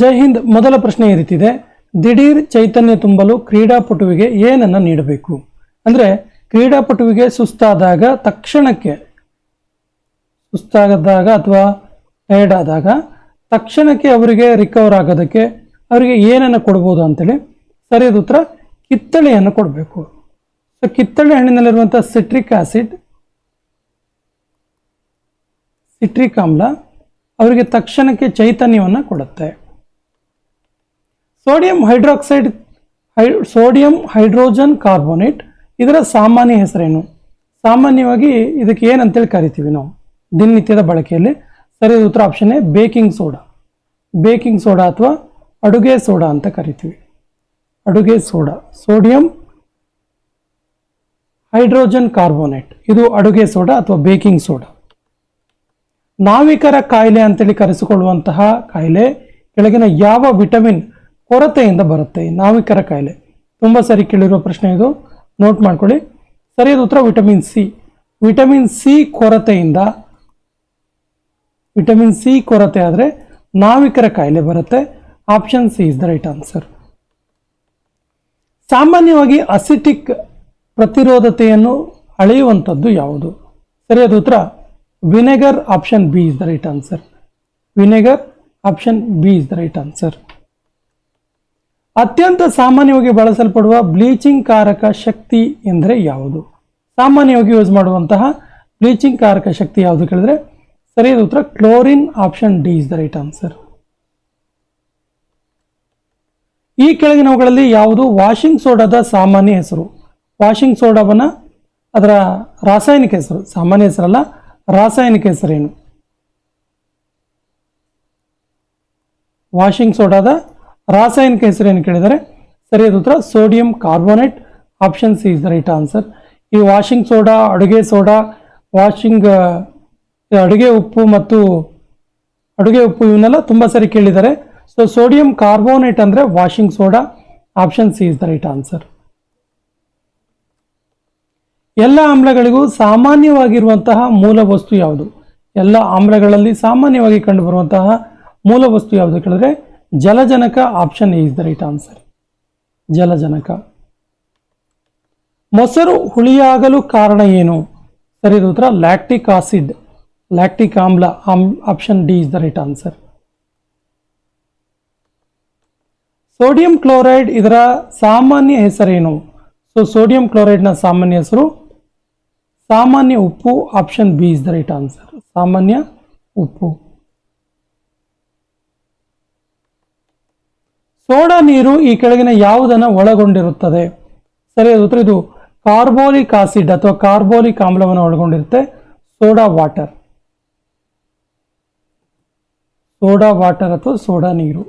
ಜೈ ಹಿಂದ್ ಮೊದಲ ಪ್ರಶ್ನೆ ಈ ರೀತಿದೆ ದಿಢೀರ್ ಚೈತನ್ಯ ತುಂಬಲು ಕ್ರೀಡಾಪಟುವಿಗೆ ಏನನ್ನ ನೀಡಬೇಕು? ಅಂದ್ರೆ ಕ್ರೀಡಾಪಟುವಿಗೆ ಸುಸ್ತಾದಾಗ ತಕ್ಷಣಕ್ಕೆ ಸುಸ್ತಾಗದಾಗ ಅಥವಾ ಟೈರ್ಡ್ ತಕ್ಷಣಕ್ಕೆ ಅವರಿಗೆ ರಿಕವರ್ ಆಗೋದಕ್ಕೆ ಅವರಿಗೆ ಏನನ್ನು ಕೊಡ್ಬೋದು ಅಂತೇಳಿ ಸರಿಯಾದ ಉತ್ತರ ಕಿತ್ತಳೆಯನ್ನು ಕೊಡಬೇಕು. ಸೊ ಕಿತ್ತಳೆ ಹಣ್ಣಿನಲ್ಲಿರುವಂಥ ಸಿಟ್ರಿಕ್ ಆಸಿಡ್ ಸಿಟ್ರಿಕ್ ಆಮ್ಲ ಅವರಿಗೆ ತಕ್ಷಣಕ್ಕೆ ಚೈತನ್ಯವನ್ನು ಕೊಡುತ್ತೆ. ಸೋಡಿಯಂ ಹೈಡ್ರಾಕ್ಸೈಡ್ ಹೈ, ಸೋಡಿಯಂ ಹೈಡ್ರೋಜನ್ ಕಾರ್ಬೋನೇಟ್. ಇದರ ಸಾಮಾನ್ಯ ಹೆಸರೇನು? ಸಾಮಾನ್ಯವಾಗಿ ಇದಕ್ಕೆ ಏನಂತೇಳಿ ಕರಿತೀವಿ ನಾವು? ದಿನನಿತ್ಯದ ಬಳಕೆಯಲ್ಲಿ. ಸರಿಯಾದ ಉತ್ತರ option A baking soda baking soda ಅಥವಾ ಅಡುಗೆ ಸೋಡಾ ಅಂತ ಕರಿತೀವಿ. ಅಡುಗೆ ಸೋಡಾ ಸೋಡಿಯಂ ಹೈಡ್ರೋಜನ್ ಕಾರ್ಬೋನೇಟ್. ಇದು ಅಡುಗೆ ಸೋಡಾ ಅಥವಾ ಬೇಕಿಂಗ್ ಸೋಡಾ ನಾವಿಕರ ಕಾಯಿಲೆ ಅಂತೇಳಿ ಕರೆಸಿಕೊಳ್ಳುವಂತಹ ಕಾಯಿಲೆ, ಕೆಳಗಿನ ಯಾವ ವಿಟಮಿನ್ ಕೊರತೆಯಿಂದ ಬರುತ್ತೆ ನಾವಿಕರ ಕಾಯಿಲೆ. ತುಂಬ ಸರಿ ಕೇಳಿರುವ ಪ್ರಶ್ನೆ ಇದು. ನೋಟ್ ಮಾಡ್ಕೊಳ್ಳಿ. ಸರಿಯಾದ ಉತ್ತರ ವಿಟಮಿನ್ ಸಿ ವಿಟಮಿನ್ ಸಿ ಕೊರತೆಯಿಂದ ವಿಟಮಿನ್ ಸಿ ಕೊರತೆ ಆದರೆ ನಾವಿಕರ ಕಾಯಿಲೆ ಬರುತ್ತೆ. Option C is the right answer ಸಾಮಾನ್ಯವಾಗಿ ಅಸಿಟಿಕ್ ಪ್ರತಿರೋಧತೆಯನ್ನು ಅಳೆಯುವಂಥದ್ದು ಯಾವುದು? ಸರಿಯಾದ ಉತ್ತರ vinegar option B is the right answer vinegar option B is the right answer ಅತ್ಯಂತ ಸಾಮಾನ್ಯವಾಗಿ ಬಳಸಲ್ಪಡುವ ಬ್ಲೀಚಿಂಗ್ ಕಾರಕ ಶಕ್ತಿ ಎಂದರೆ ಯಾವುದು? ಸಾಮಾನ್ಯವಾಗಿ ಯೂಸ್ ಮಾಡುವಂತಹ ಬ್ಲೀಚಿಂಗ್ ಕಾರಕ ಶಕ್ತಿ ಯಾವುದು ಕೇಳಿದ್ರೆ? ಸರಿಯಾದ ಉತ್ತರ. Chlorine option D is the right answer ಈ ಕೆಳಗಿನವುಗಳಲ್ಲಿ ಯಾವುದು? ವಾಷಿಂಗ್ ಸೋಡಾದ ಸಾಮಾನ್ಯ ಹೆಸರು. ವಾಷಿಂಗ್ ಸೋಡಾವನ್ನ ಅದರ ರಾಸಾಯನಿಕ ಹೆಸರು. ಸಾಮಾನ್ಯ ಹೆಸರಲ್ಲ, ರಾಸಾಯನಿಕ ಹೆಸರೇನು? ವಾಷಿಂಗ್ ಸೋಡಾದ ರಾಸಾಯನಿಕ ಹೆಸರೇನು ಕೇಳಿದರೆ? ಸರಿಯಾದ ಉತ್ತರ, sodium carbonate. Option C is the right answer ಈ ವಾಷಿಂಗ್ ಸೋಡಾ ಅಡುಗೆ ಸೋಡಾ ವಾಷಿಂಗ್ ಅಡುಗೆ ಉಪ್ಪು ಮತ್ತು ಅಡುಗೆ ಉಪ್ಪು ಇವನ್ನೆಲ್ಲ ತುಂಬ ಸರಿ ಕೇಳಿದ್ದಾರೆ. ಸೊ ಸೋಡಿಯಂ ಕಾರ್ಬೋನೇಟ್ ಅಂದರೆ washing soda option C is the right answer ಎಲ್ಲ ಆಮ್ಲಗಳಿಗೂ ಸಾಮಾನ್ಯವಾಗಿರುವಂತಹ ಮೂಲ ವಸ್ತು ಯಾವುದು? ಎಲ್ಲ ಆಮ್ಲಗಳಲ್ಲಿ ಸಾಮಾನ್ಯವಾಗಿ ಕಂಡುಬರುವಂತಹ ಮೂಲ ವಸ್ತು ಯಾವುದು ಕೇಳಿದ್ರೆ? ಜಲಜನಕ option A the right answer ಜಲಜನಕ. ಮೊಸರು ಹುಳಿಯಾಗಲು ಕಾರಣ ಏನು? ಸರಿಯಾದ ಉತ್ತರ. ಲ್ಯಾಕ್ಟಿಕ್ ಆಸಿಡ್ ಲ್ಯಾಕ್ಟಿಕ್ ಆಮ್ಲ option D is the right answer sodium chloride ಇದರ ಸಾಮಾನ್ಯ ಹೆಸರೇನು? ಸೊ ಸೋಡಿಯಂ ಕ್ಲೋರೈಡ್ನ ಸಾಮಾನ್ಯ ಹೆಸರು ಸಾಮಾನ್ಯ ಉಪ್ಪು option B is the right answer ಸಾಮಾನ್ಯ ಉಪ್ಪು. ಸೋಡಾ ನೀರು ಈ ಕೆಳಗಿನ ಯಾವುದನ್ನು ಒಳಗೊಂಡಿರುತ್ತದೆ? ಸರಿಯಾದ ಉತ್ತರ. ಇದು ಕಾರ್ಬೋಲಿಕ್ ಆಸಿಡ್ ಅಥವಾ ಕಾರ್ಬೋಲಿಕ್ ಆಮ್ಲವನ್ನು ಒಳಗೊಂಡಿರುತ್ತೆ. Soda water. ಸೋಡಾ ವಾಟರ್ ಅಥವಾ ಸೋಡಾ ನೀರು.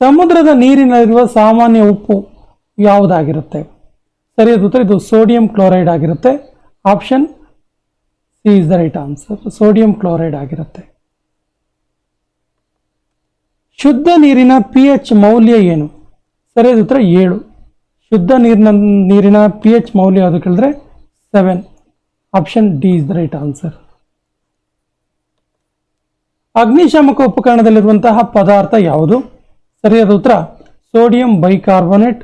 ಸಮುದ್ರದ ನೀರಿನಲ್ಲಿರುವ ಸಾಮಾನ್ಯ ಉಪ್ಪು ಯಾವುದಾಗಿರುತ್ತೆ? ಸರಿಯಾದ ಉತ್ತರ. ಇದು ಸೋಡಿಯಂ ಕ್ಲೋರೈಡ್ ಆಗಿರುತ್ತೆ. Option C is the right answer. Sodium chloride ಆಗಿರುತ್ತೆ. ಶುದ್ಧ ನೀರಿನ ಪಿ ಎಚ್ ಮೌಲ್ಯ ಏನು? ಸರಿಯಾದ ಉತ್ತರ ಏಳು. ಶುದ್ಧ ನೀರಿನ ನೀರಿನ ಪಿ ಎಚ್ ಮೌಲ್ಯ ಯಾವುದು ಕೇಳಿದ್ರೆ seven option D is the right answer ಅಗ್ನಿಶಾಮಕ ಉಪಕರಣದಲ್ಲಿರುವಂತಹ ಪದಾರ್ಥ ಯಾವುದು? ಸರಿಯಾದ ಉತ್ತರ, sodium bicarbonate.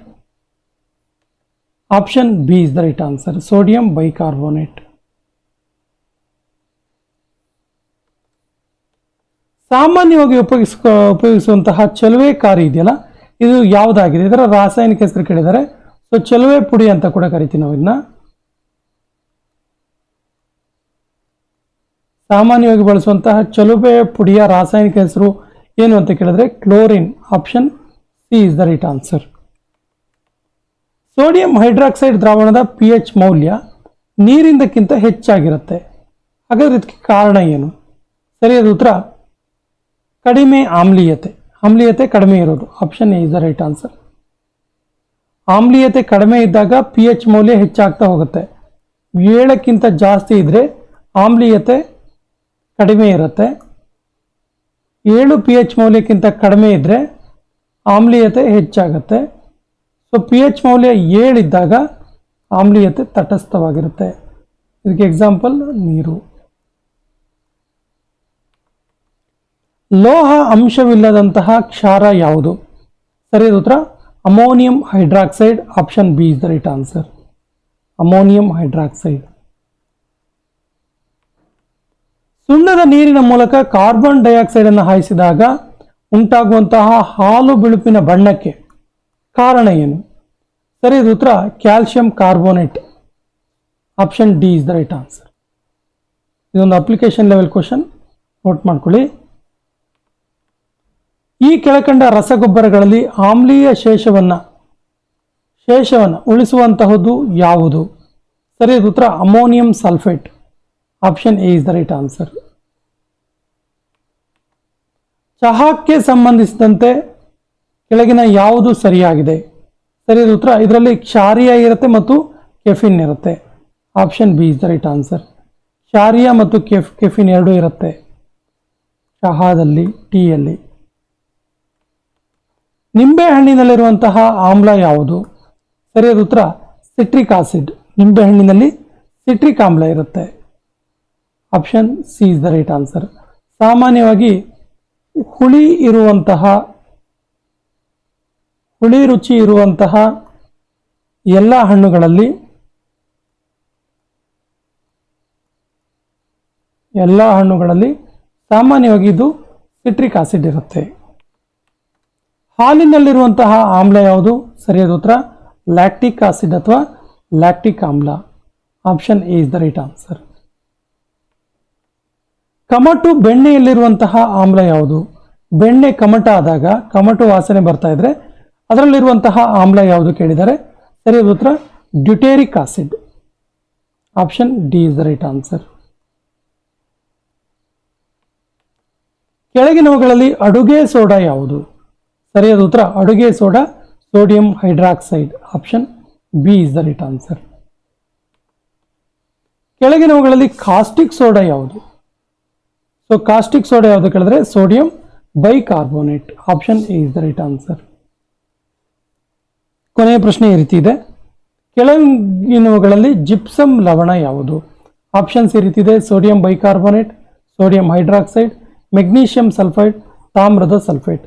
Option B is the right answer sodium bicarbonate. ಸಾಮಾನ್ಯವಾಗಿ ಉಪಯೋಗಿಸ ಉಪಯೋಗಿಸುವಂತಹ ಚಲುವೆ ಕಾರಿ ಇದೆಯಲ್ಲ, ಇದು ಯಾವುದಾಗಿದೆ? ಇದರ ರಾಸಾಯನಿಕ ಹೆಸರು ಕೇಳಿದರೆ ಸೊ ಚಲುವೆ ಪುಡಿ ಅಂತ ಕೂಡ ಕರಿತೀವಿ ನಾವು ಇದನ್ನ. ಸಾಮಾನ್ಯವಾಗಿ ಬಳಸುವಂತಹ ಚಲುವೆ ಪುಡಿಯ ರಾಸಾಯನಿಕ ಹೆಸರು ಏನು ಅಂತ ಕೇಳಿದ್ರೆ chlorine option C is the right answer. Sodium hydroxide ದ್ರಾವಣದ ಪಿ ಎಚ್ ಮೌಲ್ಯ ನೀರಿಂದಕ್ಕಿಂತ ಹೆಚ್ಚಾಗಿರುತ್ತೆ. ಹಾಗಾದ್ರೆ ಇದಕ್ಕೆ ಕಾರಣ ಏನು? ಸರಿಯಾದ ಉತ್ತರ ಕಡಿಮೆ ಆಮ್ಲೀಯತೆ. ಆಮ್ಲೀಯತೆ ಕಡಿಮೆ ಇರೋದು. Option A is the right answer ಆಮ್ಲೀಯತೆ ಕಡಿಮೆ ಇದ್ದಾಗ ಪಿ ಎಚ್ ಮೌಲ್ಯ ಹೆಚ್ಚಾಗ್ತಾ ಹೋಗುತ್ತೆ. ಏಳಕ್ಕಿಂತ ಜಾಸ್ತಿ ಇದ್ದರೆ ಆಮ್ಲೀಯತೆ ಕಡಿಮೆ ಇರುತ್ತೆ. ಏಳು ಪಿ ಎಚ್ ಮೌಲ್ಯಕ್ಕಿಂತ ಕಡಿಮೆ ಇದ್ದರೆ ಆಮ್ಲೀಯತೆ ಹೆಚ್ಚಾಗುತ್ತೆ. ಸೊ ಪಿ ಎಚ್ ಮೌಲ್ಯ ಏಳಿದ್ದಾಗ ಆಮ್ಲೀಯತೆ ತಟಸ್ಥವಾಗಿರುತ್ತೆ. ಇದಕ್ಕೆ ಎಕ್ಸಾಂಪಲ್ ನೀರು. ಲೋಹ ಅಂಶವಿಲ್ಲದಂತಹ ಕ್ಷಾರ ಯಾವುದು? ಸರಿಯಾದ ಉತ್ತರ. Ammonium hydroxide, option B is the right answer. Ammonium hydroxide. ಸುಣ್ಣದ ನೀರಿನ ಮೂಲಕ ಕಾರ್ಬನ್ ಡೈಆಕ್ಸೈಡ್ ಅನ್ನು ಹಾಯಿಸಿದಾಗ ಉಂಟಾಗುವಂತಹ ಹಾಲು ಬಿಳುಪಿನ ಬಣ್ಣಕ್ಕೆ ಕಾರಣ ಏನು? ಸರಿಯಾದ ಉತ್ತರ. Calcium carbonate. Option D is the right answer. ಇದೊಂದು ಅಪ್ಲಿಕೇಶನ್ ಲೆವೆಲ್ ಕ್ವಶನ್. ನೋಟ್ ಮಾಡ್ಕೊಳ್ಳಿ. ಈ ಕೆಳಕಂಡ ರಸಗೊಬ್ಬರಗಳಲ್ಲಿ ಆಮ್ಲೀಯ ಶೇಷವನ್ನು ಶೇಷವನ್ನು ಉಳಿಸುವಂತಹದ್ದು ಯಾವುದು? ಸರಿಯಾದ ಉತ್ತರ ammonium sulphate. Option A is the right answer. ಚಹಾಕ್ಕೆ ಸಂಬಂಧಿಸಿದಂತೆ ಕೆಳಗಿನ ಯಾವುದು ಸರಿಯಾಗಿದೆ? ಸರಿಯಾದ ಉತ್ತರ ಇದರಲ್ಲಿ ಕ್ಷಾರಿಯ ಇರುತ್ತೆ ಮತ್ತು ಕೆಫಿನ್ ಇರುತ್ತೆ. Option B is the right answer. ಕ್ಷಾರಿಯ ಮತ್ತು ಕೆಫ್, ಕೆಫಿನ್ ಎರಡೂ ಇರುತ್ತೆ. ಚಹಾದಲ್ಲಿ, ಟೀಯಲ್ಲಿ. ನಿಂಬೆ ಹಣ್ಣಿನಲ್ಲಿರುವಂತಹ ಆಮ್ಲ ಯಾವುದು? ಸರಿಯಾದ ಉತ್ತರ ಸಿಟ್ರಿಕ್ ಆಸಿಡ್ ನಿಂಬೆ ಹಣ್ಣಿನಲ್ಲಿ ಸಿಟ್ರಿಕ್ ಆಮ್ಲ ಇರುತ್ತೆ. Option C is the right answer ಸಾಮಾನ್ಯವಾಗಿ ಹುಳಿ ಇರುವಂತಹ, ಹುಳಿ ರುಚಿ ಇರುವಂತಹ ಎಲ್ಲ ಹಣ್ಣುಗಳಲ್ಲಿ ಎಲ್ಲ ಹಣ್ಣುಗಳಲ್ಲಿ ಸಾಮಾನ್ಯವಾಗಿ ಇದು ಸಿಟ್ರಿಕ್ ಆಸಿಡ್ ಇರುತ್ತೆ. ಹಾಲಿನಲ್ಲಿರುವಂತಹ ಆಮ್ಲ ಯಾವುದು? ಸರಿಯಾದ ಉತ್ತರ, ಲ್ಯಾಕ್ಟಿಕ್ ಆಸಿಡ್ ಅಥವಾ ಲ್ಯಾಕ್ಟಿಕ್ ಆಮ್ಲ. Option A is the right answer ಕಮಟು ಬೆಣ್ಣೆಯಲ್ಲಿರುವಂತಹ ಆಮ್ಲ ಯಾವುದು? ಬೆಣ್ಣೆ ಕಮಟ ಆದಾಗ ಕಮಟು ವಾಸನೆ ಬರ್ತಾ ಇದ್ರೆ ಅದರಲ್ಲಿರುವಂತಹ ಆಮ್ಲ ಯಾವುದು ಕೇಳಿದರೆ? ಸರಿಯಾದ ಉತ್ತರ, ಡ್ಯುಟೇರಿಕ್ acid. Option D is the right answer ಕೆಳಗಿನವುಗಳಲ್ಲಿ ಅಡುಗೆ ಸೋಡಾ ಯಾವುದು? ಸರಿಯಾದ ಉತ್ತರ, ಅಡುಗೆ soda sodium hydroxide option B is the right answer ಕೆಳಗಿನವುಗಳಲ್ಲಿ ಕಾಸ್ಟಿಕ್ ಸೋಡಾ ಯಾವುದು? ಸೊ ಕಾಸ್ಟಿಕ್ ಸೋಡಾ ಯಾವುದು ಕೇಳಿದ್ರೆ sodium bicarbonate option A is the right answer ಕೊನೆಯ ಪ್ರಶ್ನೆ ಈ ರೀತಿ ಇದೆ. ಕೆಳಗಿನವುಗಳಲ್ಲಿ ಜಿಪ್ಸಮ್ ಲವಣ ಯಾವುದು? ಆಪ್ಷನ್ಸ್ ಈ ರೀತಿ ಇದೆ. Sodium bicarbonate sodium hydroxide magnesium sulphide ತಾಮ್ರದ ಸಲ್ಫೇಟ್